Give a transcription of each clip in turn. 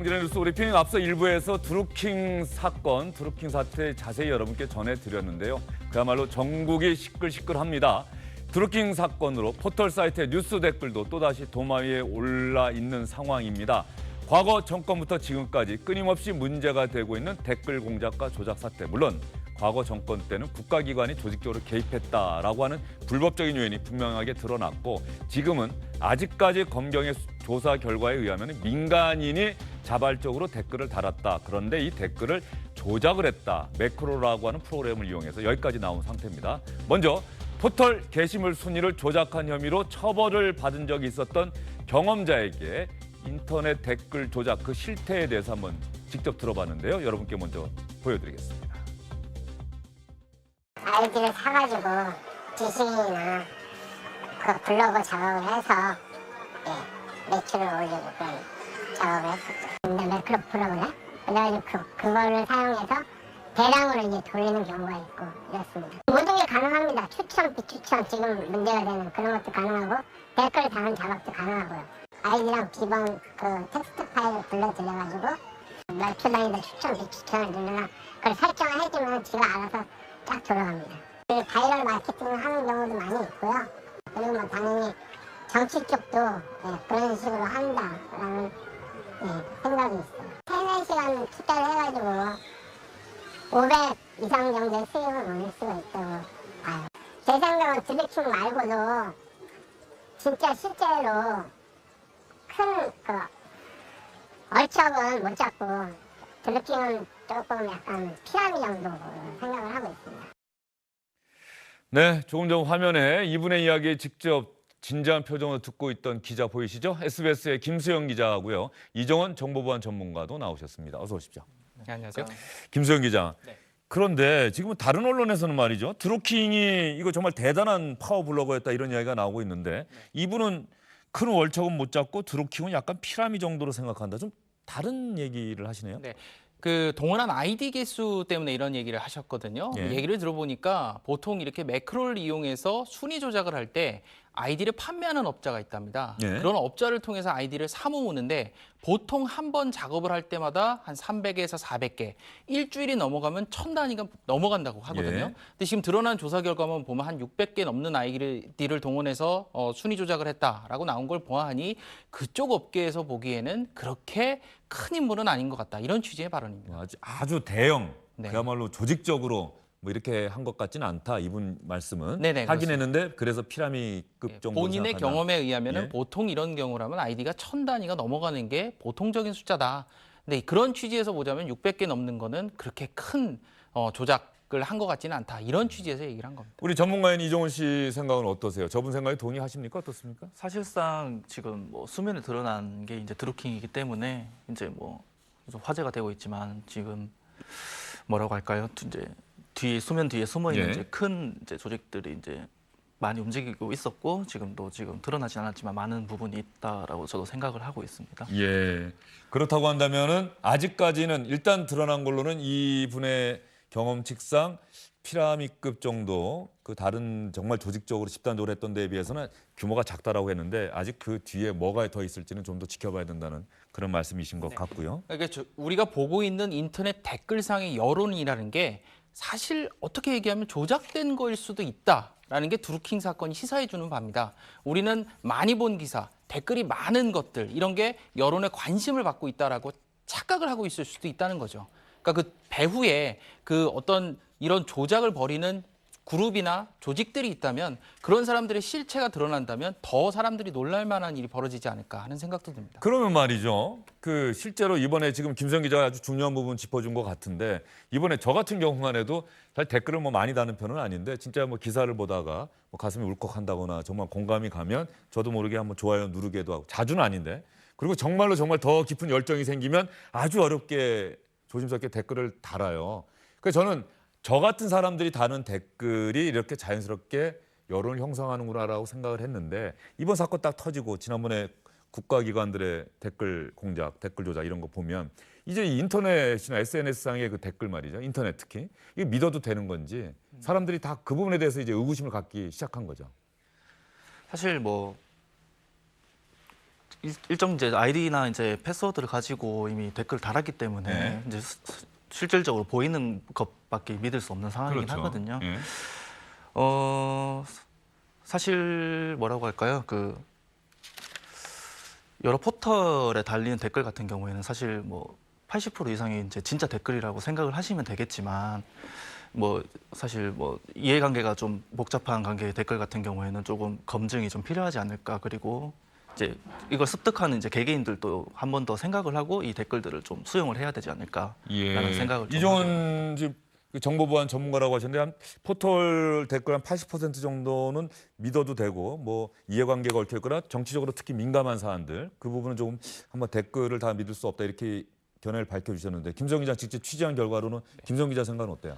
정진의 뉴스 브리핑 앞서 일부에서 드루킹 사건, 드루킹 사태 자세히 여러분께 전해드렸는데요. 그야말로 전국이 시끌시끌합니다. 드루킹 사건으로 포털 사이트의 뉴스 댓글도 또다시 도마 위에 올라 있는 상황입니다. 과거 정권부터 지금까지 끊임없이 문제가 되고 있는 댓글 공작과 조작 사태. 물론 과거 정권 때는 국가기관이 조직적으로 개입했다라고 하는 불법적인 요인이 분명하게 드러났고 지금은 아직까지 검경의 수- 조사 결과에 의하면 민간인이 자발적으로 댓글을 달았다. 그런데 이 댓글을 조작을 했다. 매크로라고 하는 프로그램을 이용해서 여기까지 나온 상태입니다. 먼저 포털 게시물 순위를 조작한 혐의로 처벌을 받은 적이 있었던 경험자에게 인터넷 댓글 조작 그 실태에 대해서 한번 직접 들어봤는데요. 여러분께 먼저 보여드리겠습니다. 아이디를 사가지고 디싱이나 그 블로그 작업을 해서 예, 매출을 올리고 그런 작업을 했었죠. 근데 매크로 프로그램 그래가지고 그, 그거를 사용해서 대량으로 이제 돌리는 경우가 있고 이렇습니다. 모든 게 가능합니다. 추천, 비추천 지금 문제가 되는 그런 것도 가능하고 댓글 다는 작업도 가능하고요. 아이디랑 기본 그 텍스트 파일을 불러들여가지고 몇초 단위로 추천, 비추천을 누르나 그걸 설정을 해주면 지가 알아서 쫙 돌아갑니다. 그 바이럴 마케팅을 하는 경우도 많이 있고요. 그리고 뭐 당연히 정치 쪽도 예, 그런 식으로 한다라는 예, 생각이 있어요. 3, 4시간 투자를 해가지고 500 이상 정도의 수익을 올릴 수가 있다고 봐요. 제 생각은 드래킹 말고도 진짜 실제로 큰 그 얼척은 못 잡고 드래킹은 조금 약간 피라미 정도로 생각을 하고 있습니다. 네, 조금 전 화면에 이분의 이야기 직접 진지한 표정으로 듣고 있던 기자 보이시죠? SBS의 김수영 기자하고요. 이정원 정보보안 전문가도 나오셨습니다. 어서 오십시오. 네, 안녕하세요. 김수영 기자. 네. 그런데 지금은 다른 언론에서는 말이죠. 드루킹이 이거 정말 대단한 파워 블로거였다 이런 이야기가 나오고 있는데 이분은 큰 월척은 못 잡고 드루킹은 약간 피라미 정도로 생각한다. 좀 다른 얘기를 하시네요. 네. 그 동원한 아이디 개수 때문에 이런 얘기를 하셨거든요. 예. 얘기를 들어보니까 보통 이렇게 매크로를 이용해서 순위 조작을 할 때 아이디를 판매하는 업자가 있답니다. 예. 그런 업자를 통해서 아이디를 사모으는데 보통 한 번 작업을 할 때마다 한 300개에서 400개, 일주일이 넘어가면 천 단위가 넘어간다고 하거든요. 예. 근데 지금 드러난 조사 결과만 보면 한 600개 넘는 아이디를 동원해서 어, 순위 조작을 했다라고 나온 걸 보아하니 그쪽 업계에서 보기에는 그렇게 큰 인물은 아닌 것 같다. 이런 취지의 발언입니다. 아주, 아주 대형 네. 그야말로 조직적으로 뭐 이렇게 한 것 같지는 않다 이분 말씀은 네네, 하긴 했는데 그래서 피라미급 예, 정도 본인의 경험에 의하면 예. 보통 이런 경우라면 아이디가 천 단위가 넘어가는 게 보통적인 숫자다. 근데 그런 취지에서 보자면 600개 넘는 거는 그렇게 큰 어, 조작 을 한것 같지는 않다. 이런 취지에서 얘기를 한 겁니다. 우리 전문가인 이종훈 씨 생각은 어떠세요? 저분 생각에 동의하십니까? 어떻습니까? 사실상 지금 뭐 수면에 드러난 게 이제 드루킹이기 때문에 이제 뭐좀 화제가 되고 있지만 지금 뭐라고 할까요? 이제 뒤 수면 뒤에 숨어 있는 예. 이제 큰 이제 조직들이 이제 많이 움직이고 있었고 지금도 지금 드러나지 않았지만 많은 부분이 있다라고 저도 생각을 하고 있습니다. 예. 그렇다고 한다면은 아직까지는 일단 드러난 걸로는 이 분의 경험칙상 피라미급 정도 그 다른 정말 조직적으로 집단적으로 했던 데에 비해서는 규모가 작다라고 했는데 아직 그 뒤에 뭐가 더 있을지는 좀 더 지켜봐야 된다는 그런 말씀이신 것 같고요. 그러니까 저- 우리가 보고 있는 인터넷 댓글상의 여론이라는 게 사실 어떻게 얘기하면 조작된 거일 수도 있다라는 게 드루킹 사건이 시사해 주는 바입니다. 우리는 많이 본 기사, 댓글이 많은 것들 이런 게 여론의 관심을 받고 있다라고 착각을 하고 있을 수도 있다는 거죠. 그러니까 그 배후에 그 어떤 이런 조작을 벌이는 그룹이나 조직들이 있다면 그런 사람들의 실체가 드러난다면 더 사람들이 놀랄 만한 일이 벌어지지 않을까 하는 생각도 듭니다. 그러면 말이죠. 그 실제로 이번에 지금 김성 기자가 아주 중요한 부분 짚어준 것 같은데 이번에 저 같은 경우만 해도 사실 댓글을 뭐 많이 다는 편은 아닌데 진짜 뭐 기사를 보다가 뭐 가슴이 울컥한다거나 정말 공감이 가면 저도 모르게 한번 좋아요 누르게도 하고 자주는 아닌데 그리고 정말로 정말 더 깊은 열정이 생기면 아주 어렵게 조심스럽게 댓글을 달아요. 그래서 저는 저 같은 사람들이 다는 댓글이 이렇게 자연스럽게 여론을 형성하는구나라고 생각을 했는데 이번 사건 딱 터지고 지난번에 국가기관들의 댓글 공작, 댓글 조작 이런 거 보면 이제 이 인터넷이나 SNS상의 그 댓글 말이죠. 인터넷 특히 이게 믿어도 되는 건지 사람들이 다 그 부분에 대해서 이제 의구심을 갖기 시작한 거죠. 사실 뭐 일- 일정 이제 아이디나 이제 패스워드를 가지고 이미 댓글을 달았기 때문에 네. 이제 스- 스- 실질적으로 보이는 것밖에 믿을 수 없는 상황이긴 그렇죠. 하거든요. 예. 어 사실 뭐라고 할까요? 그 여러 포털에 달리는 댓글 같은 경우에는 사실 뭐 80% 이상이 이제 진짜 댓글이라고 생각을 하시면 되겠지만 뭐 사실 뭐 이해관계가 좀 복잡한 관계의 댓글 같은 경우에는 조금 검증이 좀 필요하지 않을까 그리고 이제 이걸 습득하는 이제 개개인들도 한 번 더 생각을 하고 이 댓글들을 좀 수용을 해야 되지 않을까 라는 생각을 좀 예. 이종훈 지금 그 정보보안 전문가라고 하셨는데 한 포털 댓글 한 80% 정도는 믿어도 되고 뭐 이해관계가 얽혀 있거나 정치적으로 특히 민감한 사안들 그 부분은 조금 한번 댓글을 다 믿을 수 없다 이렇게 견해를 밝혀주셨는데 김성 기자 직접 취재한 결과로는 김성 기자 생각은 어때요?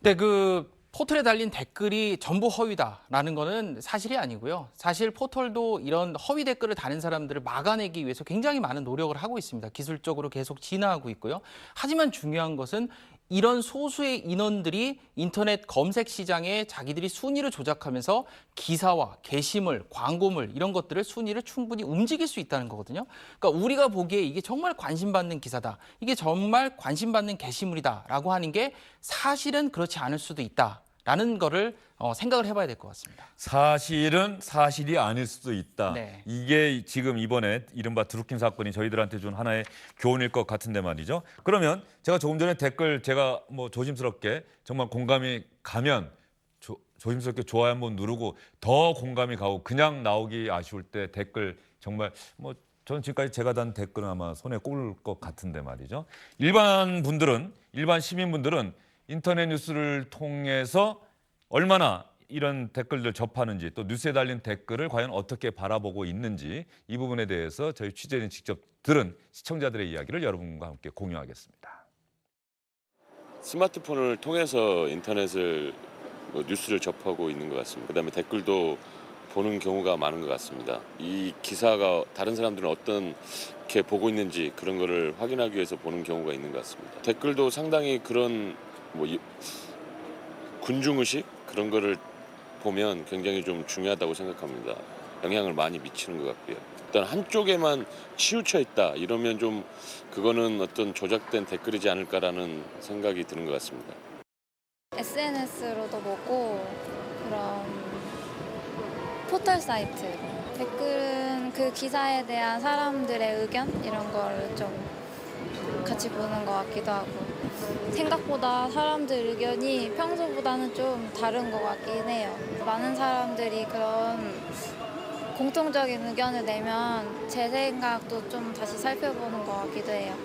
네, 그 포털에 달린 댓글이 전부 허위다라는 거는 사실이 아니고요. 사실 포털도 이런 허위 댓글을 다는 사람들을 막아내기 위해서 굉장히 많은 노력을 하고 있습니다. 기술적으로 계속 진화하고 있고요. 하지만 중요한 것은 이런 소수의 인원들이 인터넷 검색 시장에 자기들이 순위를 조작하면서 기사와 게시물, 광고물 이런 것들을 순위를 충분히 움직일 수 있다는 거거든요. 그러니까 우리가 보기에 이게 정말 관심받는 기사다. 이게 정말 관심받는 게시물이다라고 하는 게 사실은 그렇지 않을 수도 있다 라는 거를 어, 생각을 해봐야 될 것 같습니다. 사실은 사실이 아닐 수도 있다. 네. 이게 지금 이번에 이른바 드루킹 사건이 저희들한테 준 하나의 교훈일 것 같은데 말이죠. 그러면 제가 조금 전에 댓글 제가 뭐 조심스럽게 정말 공감이 가면 조, 조심스럽게 좋아요 한번 누르고 더 공감이 가고 그냥 나오기 아쉬울 때 댓글 정말 뭐 저는 지금까지 제가 단 댓글은 아마 손에 꼽을 것 같은데 말이죠. 일반 분들은 일반 시민분들은 인터넷 뉴스를 통해서 얼마나 이런 댓글들 접하는지 또 뉴스에 달린 댓글을 과연 어떻게 바라보고 있는지 이 부분에 대해서 저희 취재진 직접 들은 시청자들의 이야기를 여러분과 함께 공유하겠습니다. 스마트폰을 통해서 인터넷을 뭐 뉴스를 접하고 있는 것 같습니다. 그다음에 댓글도 보는 경우가 많은 것 같습니다. 이 기사가 다른 사람들은 어떻게 보고 있는지 그런 거를 확인하기 위해서 보는 경우가 있는 것 같습니다. 댓글도 상당히 그런 뭐 이- 군중의식 그런 거를 보면 굉장히 좀 중요하다고 생각합니다. 영향을 많이 미치는 것 같고요. 일단 한쪽에만 치우쳐 있다 이러면 좀 그거는 어떤 조작된 댓글이지 않을까라는 생각이 드는 것 같습니다. SNS로도 보고 그런 포털 사이트 댓글은 그 기사에 대한 사람들의 의견 이런 거를 좀 같이 보는 것 같기도 하고 생각보다 사람들 의견이 평소보다는 좀 다른 것 같긴 해요. 많은 사람들이 그런 공통적인 의견을 내면 제 생각도 좀 다시 살펴보는 것 같기도 해요.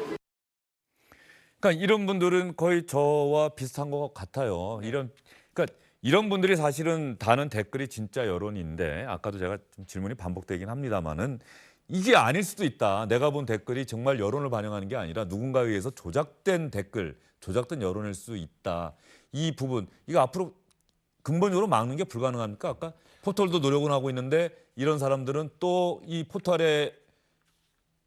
그러니까 이런 분들은 거의 저와 비슷한 것 같아요. 이런 그러니까 이런 분들이 사실은 다는 댓글이 진짜 여론인데 아까도 제가 좀 질문이 반복되긴 합니다만은 이게 아닐 수도 있다. 내가 본 댓글이 정말 여론을 반영하는 게 아니라 누군가에 의해서 조작된 댓글, 조작된 여론일 수 있다. 이 부분 이거 앞으로 근본적으로 막는 게 불가능합니까? 아까 포털도 노력은 하고 있는데 이런 사람들은 또 이 포털에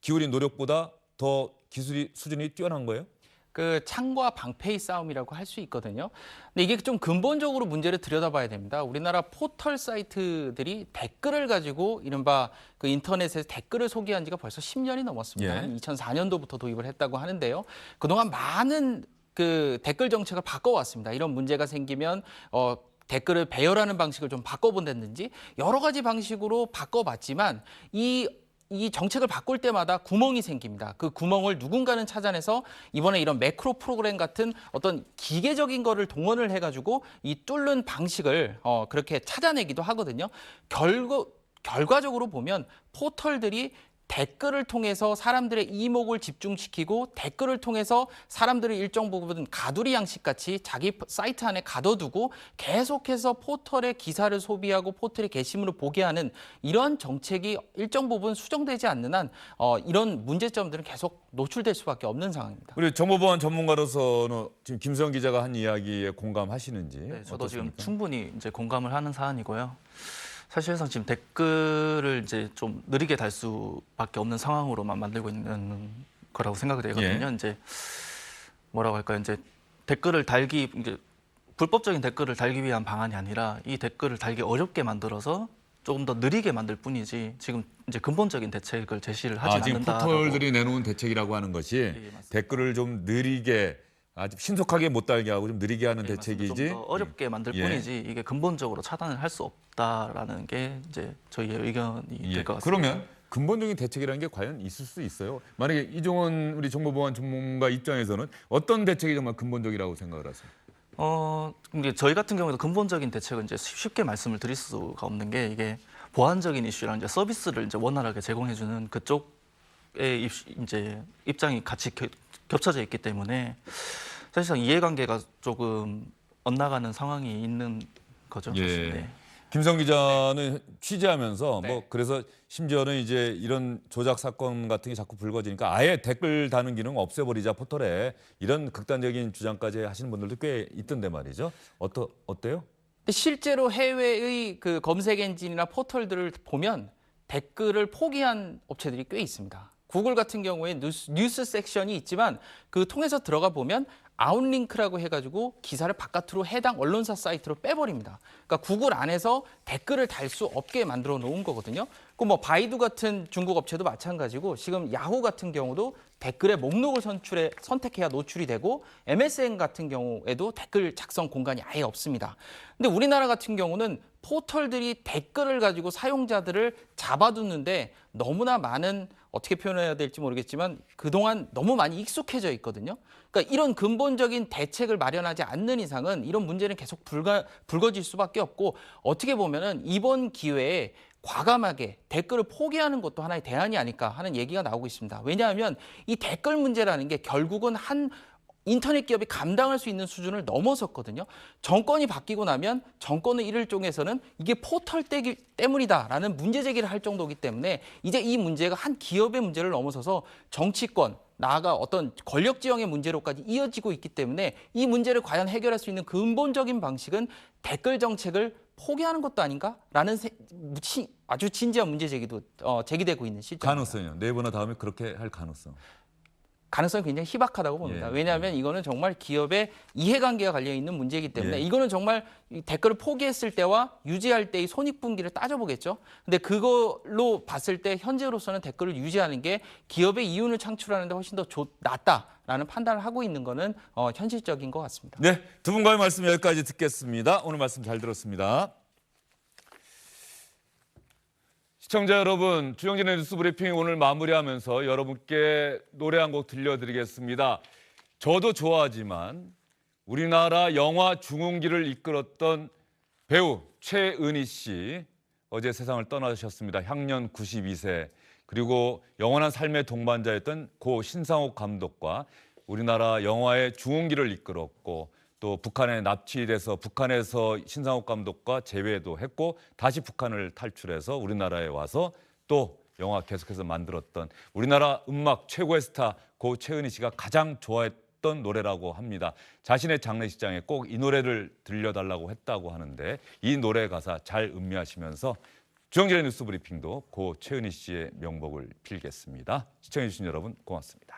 기울인 노력보다 더 기술이 수준이 뛰어난 거예요? 그 창과 방패의 싸움이라고 할 수 있거든요. 근데 이게 좀 근본적으로 문제를 들여다봐야 됩니다. 우리나라 포털 사이트들이 댓글을 가지고 이른바 그 인터넷에서 댓글을 소개한 지가 벌써 10년이 넘었습니다. 예. 한 2004년도부터 도입을 했다고 하는데요. 그동안 많은 그 댓글 정책을 바꿔왔습니다. 이런 문제가 생기면 어 댓글을 배열하는 방식을 좀 바꿔본다든지 여러 가지 방식으로 바꿔봤지만 이이 정책을 바꿀 때마다 구멍이 생깁니다. 그 구멍을 누군가는 찾아내서 이번에 이런 매크로 프로그램 같은 어떤 기계적인 거를 동원을 해가지고 이 뚫는 방식을 어, 그렇게 찾아내기도 하거든요. 결국 결과적으로 보면 포털들이 댓글을 통해서 사람들의 이목을 집중시키고 댓글을 통해서 사람들을 일정 부분 가두리 양식 같이 자기 사이트 안에 가둬두고 계속해서 포털의 기사를 소비하고 포털의 게시물을 보게 하는 이런 정책이 일정 부분 수정되지 않는 한 어, 이런 문제점들은 계속 노출될 수밖에 없는 상황입니다. 우리 정보보안 전문가로서는 지금 김수영 기자가 한 이야기에 공감하시는지 네, 저도 지금 어떻습니까? 충분히 이제 공감을 하는 사안이고요. 사실상 지금 댓글을 이제 좀 느리게 달 수밖에 없는 상황으로만 만들고 있는 거라고 생각이 되거든요. 예. 이제 뭐라고 할까요? 이제 댓글을 달기 이제 불법적인 댓글을 달기 위한 방안이 아니라 이 댓글을 달기 어렵게 만들어서 조금 더 느리게 만들 뿐이지 지금 이제 근본적인 대책을 제시를 하지 아, 지금 않는다. 포털들이 내놓은 대책이라고 하는 것이 예. 댓글을 좀 느리게 아주 신속하게 못 달게 하고 좀 느리게 하는 대책이지. 좀더 어렵게 만들 예. 뿐이지 이게 근본적으로 차단을 할 수 없다라는 게 이제 저희의 의견이 예. 될것 같습니다. 그러면 근본적인 대책이라는 게 과연 있을 수 있어요? 만약에 이종원 우리 정보보안 전문가 입장에서는 어떤 대책이 정말 근본적이라고 생각을 하세요? 어, 이게 저희 같은 경우에도 근본적인 대책은 이제 쉽게 말씀을 드릴 수가 없는 게 이게 보안적인 이슈랑 이제 서비스를 이제 원활하게 제공해주는 그쪽 의 입, 이제 입장이 같이 겨- 겹쳐져 있기 때문에 사실상 이해관계가 조금 엇나가는 상황이 있는 거죠. 예. 사실. 네. 김성 기자는 취재하면서 네. 뭐 그래서 심지어는 이제 이런 조작 사건 같은 게 자꾸 불거지니까 아예 댓글 다는 기능 없애버리자 포털에 이런 극단적인 주장까지 하시는 분들도 꽤 있던데 말이죠. 어떠 어때요? 실제로 해외의 그 검색 엔진이나 포털들을 보면 댓글을 포기한 업체들이 꽤 있습니다. 구글 같은 경우에 뉴스, 뉴스 섹션이 있지만 그 통해서 들어가 보면 아웃링크라고 해가지고 기사를 바깥으로 해당 언론사 사이트로 빼버립니다. 그러니까 구글 안에서 댓글을 달 수 없게 만들어 놓은 거거든요. 그뭐 바이두 같은 중국 업체도 마찬가지고 지금 야후 같은 경우도 댓글의 목록을 선출해 선택해야 노출이 되고 MSN 같은 경우에도 댓글 작성 공간이 아예 없습니다. 근데 우리나라 같은 경우는 포털들이 댓글을 가지고 사용자들을 잡아두는데 너무나 많은 어떻게 표현해야 될지 모르겠지만 그동안 너무 많이 익숙해져 있거든요. 그러니까 이런 근본적인 대책을 마련하지 않는 이상은 이런 문제는 계속 불가, 불거질 수밖에 없고 어떻게 보면은 이번 기회에 과감하게 댓글을 포기하는 것도 하나의 대안이 아닐까 하는 얘기가 나오고 있습니다. 왜냐하면 이 댓글 문제라는 게 결국은 한 인터넷 기업이 감당할 수 있는 수준을 넘어섰거든요. 정권이 바뀌고 나면 정권의 일을 쪽에서는 이게 포털 때문이다라는 문제 제기를 할 정도이기 때문에 이제 이 문제가 한 기업의 문제를 넘어서서 정치권 나아가 어떤 권력 지형의 문제로까지 이어지고 있기 때문에 이 문제를 과연 해결할 수 있는 근본적인 방식은 댓글 정책을 포기하는 것도 아닌가라는 아주 진지한 문제 제기도 어, 제기되고 있는 시점. 가능성이요. 네이버나 다음에 그렇게 할 가능성. 가능성이 굉장히 희박하다고 봅니다. 예. 왜냐하면 이거는 정말 기업의 이해관계가 갈려 있는 문제이기 때문에 예. 이거는 정말 이 댓글을 포기했을 때와 유지할 때의 손익분기를 따져보겠죠. 근데 그걸로 봤을 때 현재로서는 댓글을 유지하는 게 기업의 이윤을 창출하는 데 훨씬 더 좋, 낫다라는 판단을 하고 있는 거는 어, 현실적인 것 같습니다. 네, 두 분과의 말씀 여기까지 듣겠습니다. 오늘 말씀 잘 들었습니다. 시청자 여러분, 주영진의 뉴스 브리핑 오늘 마무리하면서 여러분께 노래 한 곡 들려드리겠습니다. 저도 좋아하지만 우리나라 영화 중흥기를 이끌었던 배우 최은희 씨 어제 세상을 떠나셨습니다. 향년 92세. 그리고 영원한 삶의 동반자였던 고 신상옥 감독과 우리나라 영화의 중흥기를 이끌었고 또 북한에 납치돼서 북한에서 신상옥 감독과 재회도 했고 다시 북한을 탈출해서 우리나라에 와서 또 영화 계속해서 만들었던 우리나라 음악 최고의 스타 고 최은희 씨가 가장 좋아했던 노래라고 합니다. 자신의 장례식장에 꼭 이 노래를 들려달라고 했다고 하는데 이 노래 가사 잘 음미하시면서 주영진의 뉴스 브리핑도 고 최은희 씨의 명복을 빌겠습니다. 시청해주신 여러분 고맙습니다.